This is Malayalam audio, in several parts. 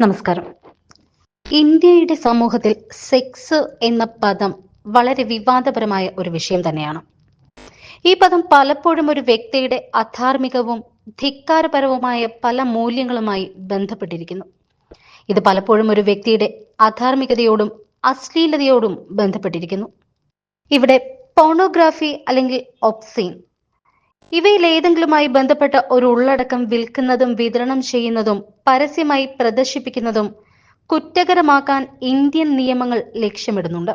നമസ്കാരം. ഇന്ത്യയുടെ സമൂഹത്തിൽ സെക്സ് എന്ന പദം വളരെ വിവാദപരമായ ഒരു വിഷയം തന്നെയാണ്. ഈ പദം പലപ്പോഴും ഒരു വ്യക്തിയുടെ അധാർമികവും ധിക്കാരപരവുമായ പല മൂല്യങ്ങളുമായി ബന്ധപ്പെട്ടിരിക്കുന്നു. ഇത് പലപ്പോഴും ഒരു വ്യക്തിയുടെ അധാർമികതയോടും അശ്ലീലതയോടും ബന്ധപ്പെട്ടിരിക്കുന്നു. ഇവിടെ പോണോഗ്രാഫി അല്ലെങ്കിൽ ഒപ്സീൻ ഇവയിൽ ഏതെങ്കിലുമായി ബന്ധപ്പെട്ട ഒരു ഉള്ളടക്കം വിൽക്കുന്നതും വിതരണം ചെയ്യുന്നതും പരസ്യമായി പ്രദർശിപ്പിക്കുന്നതും കുറ്റകരമാക്കാൻ ഇന്ത്യൻ നിയമങ്ങൾ ലക്ഷ്യമിടുന്നുണ്ട്.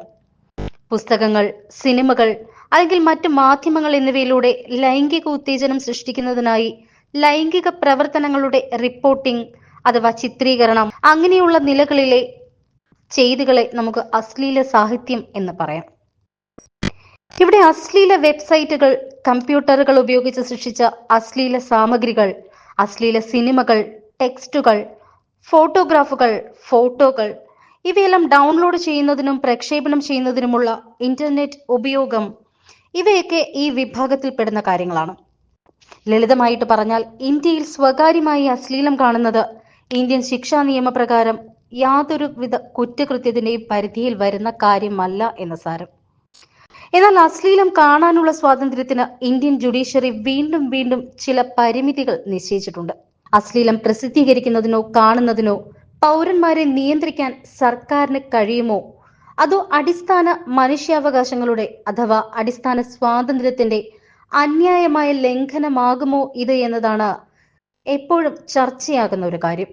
പുസ്തകങ്ങൾ സിനിമകൾ അല്ലെങ്കിൽ മറ്റ് മാധ്യമങ്ങൾ എന്നിവയിലൂടെ ലൈംഗിക ഉത്തേജനം സൃഷ്ടിക്കുന്നതിനായി ലൈംഗിക പ്രവർത്തനങ്ങളുടെ റിപ്പോർട്ടിംഗ് അഥവാ ചിത്രീകരണം അങ്ങനെയുള്ള നിലകളിലെ ചെയ്തികളെ നമുക്ക് അശ്ലീല സാഹിത്യം എന്ന് പറയാം. ഇവിടെ അശ്ലീല വെബ്സൈറ്റുകൾ കമ്പ്യൂട്ടറുകൾ ഉപയോഗിച്ച് സൃഷ്ടിച്ച അശ്ലീല സാമഗ്രികൾ അശ്ലീല സിനിമകൾ ടെക്സ്റ്റുകൾ ഫോട്ടോഗ്രാഫുകൾ ഫോട്ടോകൾ. ഇവയെല്ലാം ഡൗൺലോഡ് ചെയ്യുന്നതിനും പ്രക്ഷേപണം ചെയ്യുന്നതിനുമുള്ള ഇന്റർനെറ്റ് ഉപയോഗം. ഇവയൊക്കെ ഈ വിഭാഗത്തിൽപ്പെടുന്ന കാര്യങ്ങളാണ്. ലളിതമായിട്ട് പറഞ്ഞാൽ ഇന്ത്യയിൽ സ്വകാര്യമായി അശ്ലീലം കാണുന്നത് ഇന്ത്യൻ ശിക്ഷാ നിയമപ്രകാരം യാതൊരു വിധ കുറ്റകൃത്യത്തിന്റെയും പരിധിയിൽ വരുന്ന കാര്യമല്ല എന്ന സാരം. എന്നാൽ അശ്ലീലം കാണാനുള്ള സ്വാതന്ത്ര്യത്തിന് ഇന്ത്യൻ ജുഡീഷ്യറി വീണ്ടും വീണ്ടും ചില പരിമിതികൾ നിശ്ചയിച്ചിട്ടുണ്ട്. അശ്ലീലം പ്രസിദ്ധീകരിക്കുന്നതിനോ കാണുന്നതിനോ പൗരന്മാരെ നിയന്ത്രിക്കാൻ സർക്കാരിന് കഴിയുമോ? അതോ അടിസ്ഥാന മനുഷ്യാവകാശങ്ങളുടെ അഥവാ അടിസ്ഥാന സ്വാതന്ത്ര്യത്തിന്റെ അന്യായമായ ലംഘനമാകുമോ ഇത് എന്നതാണ് എപ്പോഴും ചർച്ചയാകുന്ന ഒരു കാര്യം.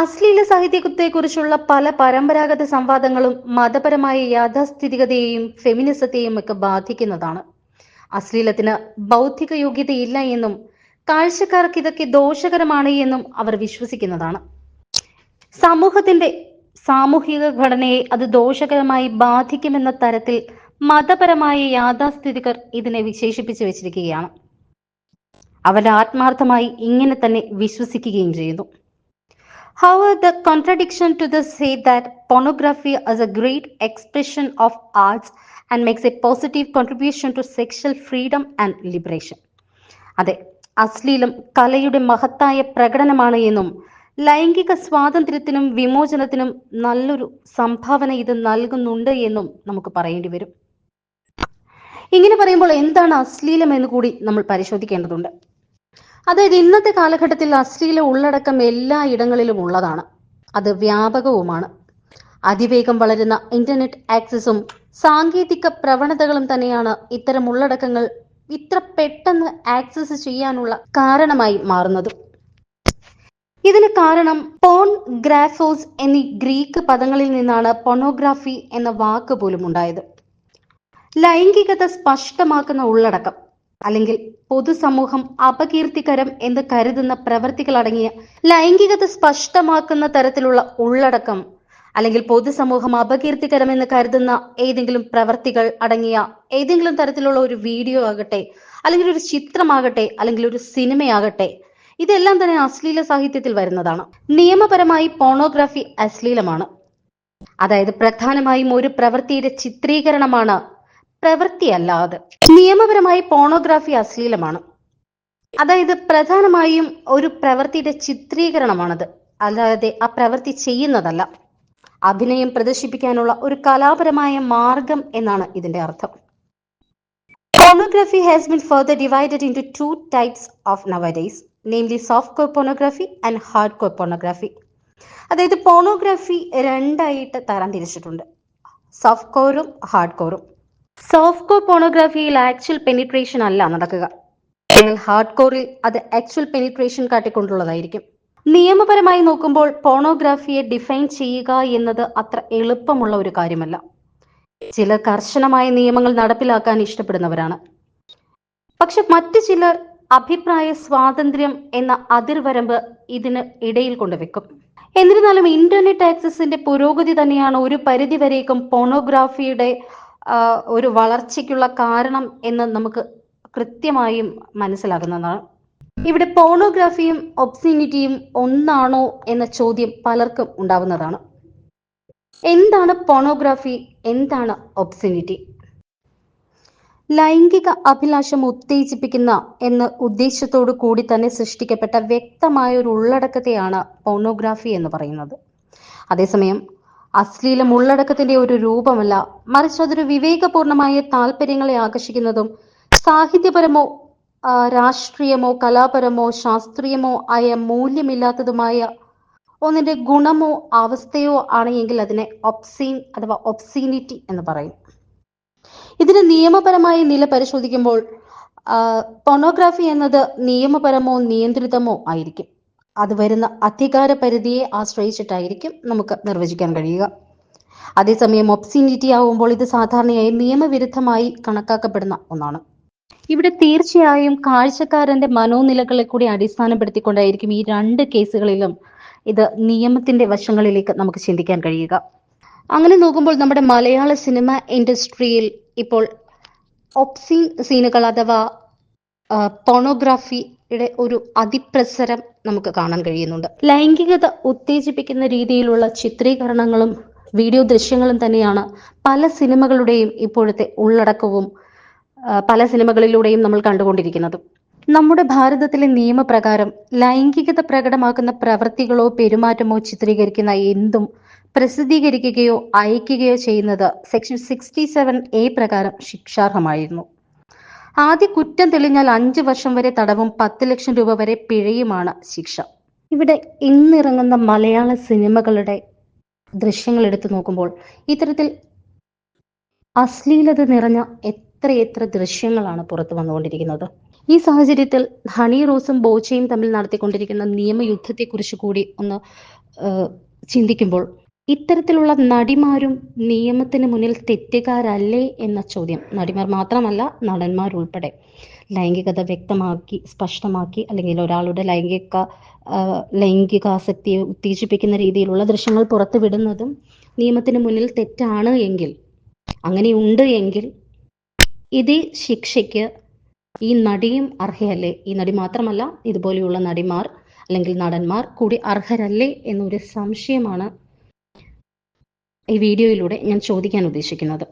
അശ്ലീല സാഹിത്യത്തെക്കുറിച്ചുള്ള പല പരമ്പരാഗത സംവാദങ്ങളും മതപരമായ യാഥാസ്ഥിതികതയെയും ഫെമിനിസത്തെയും ഒക്കെ ബാധിക്കുന്നതാണ്. അശ്ലീലത്തിന് ബൗദ്ധിക യോഗ്യതയില്ല എന്നും കാഴ്ചക്കാർക്ക് ഇതൊക്കെ ദോഷകരമാണ് എന്നും അവർ വിശ്വസിക്കുന്നതാണ്. സമൂഹത്തിന്റെ സാമൂഹിക ഘടനയെ അത് ദോഷകരമായി ബാധിക്കുമെന്ന തരത്തിൽ മതപരമായ യാഥാസ്ഥിതികർ ഇതിനെ വിശേഷിപ്പിച്ചു വെച്ചിരിക്കുകയാണ്. അവർ ആത്മാർത്ഥമായി ഇങ്ങനെ തന്നെ വിശ്വസിക്കുകയും ചെയ്യുന്നു. However, the contradiction to this say that pornography is a great expression of arts and makes a positive contribution to sexual freedom and liberation. അതെ അശ്ലീലം കലയുടെ മഹത്തായ പ്രകടനമാണ് എന്നും ലൈംഗിക സ്വാതന്ത്ര്യത്തിനും വിമോചനത്തിനും നല്ലൊരു സംഭാവന ഇത് നൽകുന്നുണ്ട് എന്നും നമുക്ക് പറയേണ്ടി വരും ഇങ്ങനെ പറയുമ്പോൾ എന്താണ് അശ്ലീലം എന്ന് കൂടി നമ്മൾ പരിശോധിക്കേണ്ടതുണ്ട് അതായത് ഇന്നത്തെ കാലഘട്ടത്തിൽ അശ്ലീല ഉള്ളടക്കം എല്ലാ ഇടങ്ങളിലും ഉള്ളതാണ്. അത് വ്യാപകവുമാണ്. അതിവേഗം വളരുന്ന ഇന്റർനെറ്റ് ആക്സസും സാങ്കേതിക പ്രവണതകളും തന്നെയാണ് ഇത്തരം ഉള്ളടക്കങ്ങൾ ഇത്ര പെട്ടെന്ന് ആക്സസ് ചെയ്യാനുള്ള കാരണമായി മാറുന്നത്. ഇതിന് കാരണം പോൺ ഗ്രാഫോസ് എന്നീ ഗ്രീക്ക് പദങ്ങളിൽ നിന്നാണ് പൊണോഗ്രാഫി എന്ന വാക്ക് പോലും ഉണ്ടായത്. ലൈംഗികത സ്പഷ്ടമാക്കുന്ന ഉള്ളടക്കം അല്ലെങ്കിൽ പൊതുസമൂഹം അപകീർത്തികരം എന്ന് കരുതുന്ന പ്രവൃത്തികൾ അടങ്ങിയ ലൈംഗികത സ്പഷ്ടമാക്കുന്ന തരത്തിലുള്ള ഉള്ളടക്കം അല്ലെങ്കിൽ പൊതുസമൂഹം അപകീർത്തികരം എന്ന് കരുതുന്ന ഏതെങ്കിലും പ്രവർത്തികൾ അടങ്ങിയ ഏതെങ്കിലും തരത്തിലുള്ള ഒരു വീഡിയോ ആകട്ടെ അല്ലെങ്കിൽ ഒരു ചിത്രമാകട്ടെ അല്ലെങ്കിൽ ഒരു സിനിമയാകട്ടെ ഇതെല്ലാം തന്നെ അശ്ലീല സാഹിത്യത്തിൽ വരുന്നതാണ്. നിയമപരമായി പോണോഗ്രാഫി അശ്ലീലമാണ്. അതായത് പ്രധാനമായും ഒരു പ്രവൃത്തിയുടെ ചിത്രീകരണമാണ് പ്രവൃത്തിയല്ലാതെ. നിയമപരമായി പോണോഗ്രാഫി അശ്ലീലമാണ്. അതായത് പ്രധാനമായും ഒരു പ്രവൃത്തിയുടെ ചിത്രീകരണമാണത്. അല്ലാതെ ആ പ്രവൃത്തി ചെയ്യുന്നതല്ല. അഭിനയം പ്രദർശിപ്പിക്കാനുള്ള ഒരു കലാപരമായ മാർഗം എന്നാണ് ഇതിന്റെ അർത്ഥം. Pornography has been further divided into two types of nowadays, namely softcore pornography and hardcore pornography. അതായത് പോണോഗ്രാഫി രണ്ടായിട്ട് തരം തിരിച്ചിട്ടുണ്ട് സോഫ്റ്റ് കോറും ഹാർഡ് കോറും സോഫ്റ്റ് കോർ പോണോഗ്രാഫിയിൽ ആക്ച്വൽ പെനിട്രേഷൻ അല്ല നടക്കുക. എന്നാൽ ഹാർഡ് കോറിൽ അത് ആക്ച്വൽ പെനിട്രേഷൻ കാട്ടിക്കൊണ്ടുള്ളതായിരിക്കും. നിയമപരമായി നോക്കുമ്പോൾ പോണോഗ്രാഫിയെ ഡിഫൈൻ ചെയ്യുക എന്നത് അത്ര എളുപ്പമുള്ള ഒരു കാര്യമല്ല. ചിലർ കർശനമായ നിയമങ്ങൾ നടപ്പിലാക്കാൻ ഇഷ്ടപ്പെടുന്നവരാണ്. പക്ഷെ മറ്റു ചിലർ അഭിപ്രായ സ്വാതന്ത്ര്യം എന്ന അതിർവരമ്പ് ഇതിന് ഇടയിൽ കൊണ്ടുവെക്കും. എന്നിരുന്നാലും ഇന്റർനെറ്റ് ആക്സസിന്റെ പുരോഗതി തന്നെയാണ് ഒരു പരിധിവരേക്കും പോണോഗ്രാഫിയുടെ ഒരു വളർച്ചയ്ക്കുള്ള കാരണം എന്ന് നമുക്ക് കൃത്യമായും മനസ്സിലാകുന്നതാണ്. ഇവിടെ പോണോഗ്രാഫിയും ഒബ്സിനിറ്റിയും ഒന്നാണോ എന്ന ചോദ്യം പലർക്കും ഉണ്ടാവുന്നതാണ്. എന്താണ് പോണോഗ്രാഫി? എന്താണ് ഒബ്സിനിറ്റി? ലൈംഗിക അഭിലാഷം ഉത്തേജിപ്പിക്കുന്ന എന്ന ഉദ്ദേശത്തോടു കൂടി തന്നെ സൃഷ്ടിക്കപ്പെട്ട വ്യക്തമായ ഒരു ഉള്ളടക്കത്തെയാണ് പോണോഗ്രാഫി എന്ന് പറയുന്നത്. അതേസമയം അശ്ലീലം ഉള്ളടക്കത്തിന്റെ ഒരു രൂപമല്ല. മറിച്ച് അതൊരു വിവേകപൂർണമായ താല്പര്യങ്ങളെ ആകർഷിക്കുന്നതും സാഹിത്യപരമോ രാഷ്ട്രീയമോ കലാപരമോ ശാസ്ത്രീയമോ ആയ മൂല്യമില്ലാത്തതുമായ ഒന്നിന്റെ ഗുണമോ അവസ്ഥയോ ആണെങ്കിൽ അതിനെ ഒപ്സീൻ അഥവാ ഒപ്സീനിറ്റി എന്ന് പറയും. ഇതിന് നിയമപരമായ നില പരിശോധിക്കുമ്പോൾ പൊണോഗ്രാഫി എന്നത് നിയമപരമോ നിയന്ത്രിതമോ ആയിരിക്കും. അത് വരുന്ന അധികാര പരിധിയെ ആശ്രയിച്ചിട്ടായിരിക്കും നമുക്ക് നിർവചിക്കാൻ കഴിയുക. അതേസമയം ഒബ്സിനിറ്റി ആവുമ്പോൾ ഇത് സാധാരണയായി നിയമവിരുദ്ധമായി കണക്കാക്കപ്പെടുന്ന ഒന്നാണ്. ഇവിടെ തീർച്ചയായും കാഴ്ചക്കാരന്റെ മനോനിലകളെ കൂടി അടിസ്ഥാനപ്പെടുത്തിക്കൊണ്ടായിരിക്കും ഈ രണ്ട് കേസുകളിലും ഇത് നിയമത്തിന്റെ വശങ്ങളിലേക്ക് നമുക്ക് ചിന്തിക്കാൻ കഴിയുക. അങ്ങനെ നോക്കുമ്പോൾ നമ്മുടെ മലയാള സിനിമ ഇൻഡസ്ട്രിയിൽ ഇപ്പോൾ ഒപ്സീൻ സീനുകൾ അഥവാ പോണോഗ്രാഫിയുടെ ഒരു അതിപ്രസരം നമുക്ക് കാണാൻ കഴിയുന്നുണ്ട്. ലൈംഗികത ഉത്തേജിപ്പിക്കുന്ന രീതിയിലുള്ള ചിത്രീകരണങ്ങളും വീഡിയോ ദൃശ്യങ്ങളും തന്നെയാണ് പല സിനിമകളുടെയും ഇപ്പോഴത്തെ ഉള്ളടക്കവും പല സിനിമകളിലൂടെയും നമ്മൾ കണ്ടുകൊണ്ടിരിക്കുന്നത്. നമ്മുടെ ഭാരതത്തിലെ നിയമപ്രകാരം ലൈംഗികത പ്രകടമാക്കുന്ന പ്രവൃത്തികളോ പെരുമാറ്റമോ ചിത്രീകരിക്കുന്ന എന്തും പ്രസിദ്ധീകരിക്കുകയോ അയക്കുകയോ ചെയ്യുന്നത് സെക്ഷൻ സിക്സ്റ്റി സെവൻ എ പ്രകാരം ശിക്ഷാർഹമായിരുന്നു. ആദ്യ കുറ്റം തെളിഞ്ഞാൽ അഞ്ചു വർഷം വരെ തടവും പത്ത് ലക്ഷം രൂപ വരെ പിഴയുമാണ് ശിക്ഷ. ഇവിടെ ഇന്നിറങ്ങുന്ന മലയാള സിനിമകളുടെ ദൃശ്യങ്ങൾ എടുത്തു നോക്കുമ്പോൾ ഇത്തരത്തിൽ അശ്ലീലത നിറഞ്ഞ എത്രയെത്ര ദൃശ്യങ്ങളാണ് പുറത്തു വന്നുകൊണ്ടിരിക്കുന്നത്. ഈ സാഹചര്യത്തിൽ ഹണി റോസും ബോച്ചയും തമ്മിൽ നടത്തിക്കൊണ്ടിരിക്കുന്ന നിയമയുദ്ധത്തെക്കുറിച്ച് കൂടി ഒന്ന് ചിന്തിക്കുമ്പോൾ ഇത്തരത്തിലുള്ള നടിമാരും നിയമത്തിന് മുന്നിൽ തെറ്റുകാരല്ലേ എന്ന ചോദ്യം. നടിമാർ മാത്രമല്ല നടന്മാർ ഉൾപ്പെടെ. ലൈംഗികത വ്യക്തമാക്കി സ്പഷ്ടമാക്കി അല്ലെങ്കിൽ ഒരാളുടെ ലൈംഗിക ലൈംഗികാസക്തിയെ ഉത്തേജിപ്പിക്കുന്ന രീതിയിലുള്ള ദൃശ്യങ്ങൾ പുറത്തുവിടുന്നതും നിയമത്തിന് മുന്നിൽ തെറ്റാണ് എങ്കിൽ അങ്ങനെയുണ്ട് എങ്കിൽ ഇതേ ശിക്ഷയ്ക്ക് ഈ നടിയും അർഹയല്ലേ? ഈ നടി മാത്രമല്ല ഇതുപോലെയുള്ള നടിമാർ അല്ലെങ്കിൽ നടന്മാർ കൂടി അർഹരല്ലേ എന്നൊരു സംശയമാണ് ഈ വീഡിയോയിലൂടെ ഞാൻ ചോദിക്കാൻ ഉദ്ദേശിക്കുന്നത്.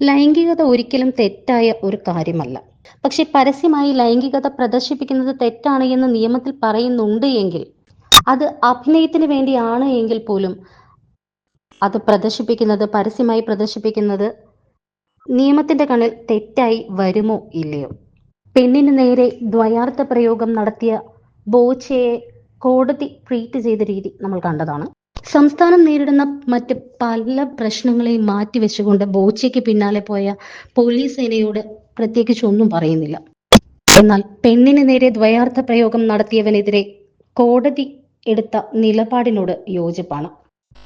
ലൈംഗികത ഒരിക്കലും തെറ്റായ ഒരു കാര്യമല്ല. പക്ഷെ പരസ്യമായി ലൈംഗികത പ്രദർശിപ്പിക്കുന്നത് തെറ്റാണ് എന്ന് നിയമത്തിൽ പറയുന്നുണ്ട് എങ്കിൽ അത് അഭിനയത്തിന് വേണ്ടിയാണ് എങ്കിൽ പോലും അത് പ്രദർശിപ്പിക്കുന്നത് പരസ്യമായി പ്രദർശിപ്പിക്കുന്നത് നിയമത്തിന്റെ കണ്ണിൽ തെറ്റായി വരുമോ ഇല്ലയോ? പെണ്ണിന് നേരെ ദ്വയാർത്ഥ പ്രയോഗം നടത്തിയ ബോച്ചയെ കോടതി ട്രീറ്റ് ചെയ്ത രീതി നമ്മൾ കണ്ടതാണ്. സംസ്ഥാനം നേരിടുന്ന മറ്റ് പല പ്രശ്നങ്ങളെയും മാറ്റിവെച്ചുകൊണ്ട് ബോച്ചയ്ക്ക് പിന്നാലെ പോയ പോലീസ് സേനയോട് പ്രത്യേകിച്ച് ഒന്നും പറയുന്നില്ല. എന്നാൽ പെണ്ണിന് നേരെ ദ്വയാർത്ഥ പ്രയോഗം നടത്തിയവനെതിരെ കോടതി എടുത്ത നിലപാടിനോട് യോജിപ്പാണ്.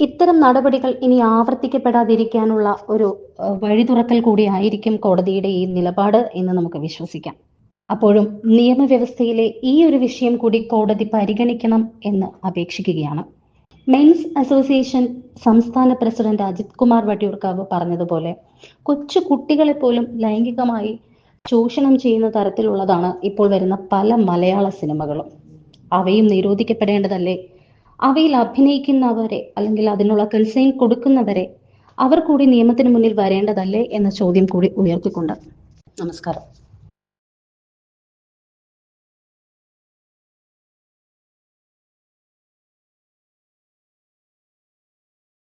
ഇത്തരം നടപടികൾ ഇനി ആവർത്തിക്കപ്പെടാതിരിക്കാനുള്ള ഒരു വഴി തുറക്കൽ കൂടിയായിരിക്കും കോടതിയുടെ ഈ നിലപാട് എന്ന് നമുക്ക് വിശ്വസിക്കാം. അപ്പോഴും നിയമവ്യവസ്ഥയിലെ ഈ ഒരു വിഷയം കൂടി കോടതി പരിഗണിക്കണം എന്ന് അപേക്ഷിക്കുകയാണ്. മെൻസ് അസോസിയേഷൻ സംസ്ഥാന പ്രസിഡന്റ് അജിത് കുമാർ വട്ടിയൂർക്കാവ് പറഞ്ഞതുപോലെ കൊച്ചു കുട്ടികളെ പോലും ലൈംഗികമായി ചൂഷണം ചെയ്യുന്ന തരത്തിലുള്ളതാണ് ഇപ്പോൾ വരുന്ന പല മലയാള സിനിമകളും. അവയും നിരോധിക്കപ്പെടേണ്ടതല്ലേ? അവയിൽ അഭിനയിക്കുന്നവരെ അല്ലെങ്കിൽ അതിനുള്ള കൺസൈൻ കൊടുക്കുന്നവരെ അവർ കൂടി നിയമത്തിന് മുന്നിൽ വരേണ്ടതല്ലേ എന്ന ചോദ്യം കൂടി ഉയർത്തിക്കൊണ്ട്. നമസ്കാരം.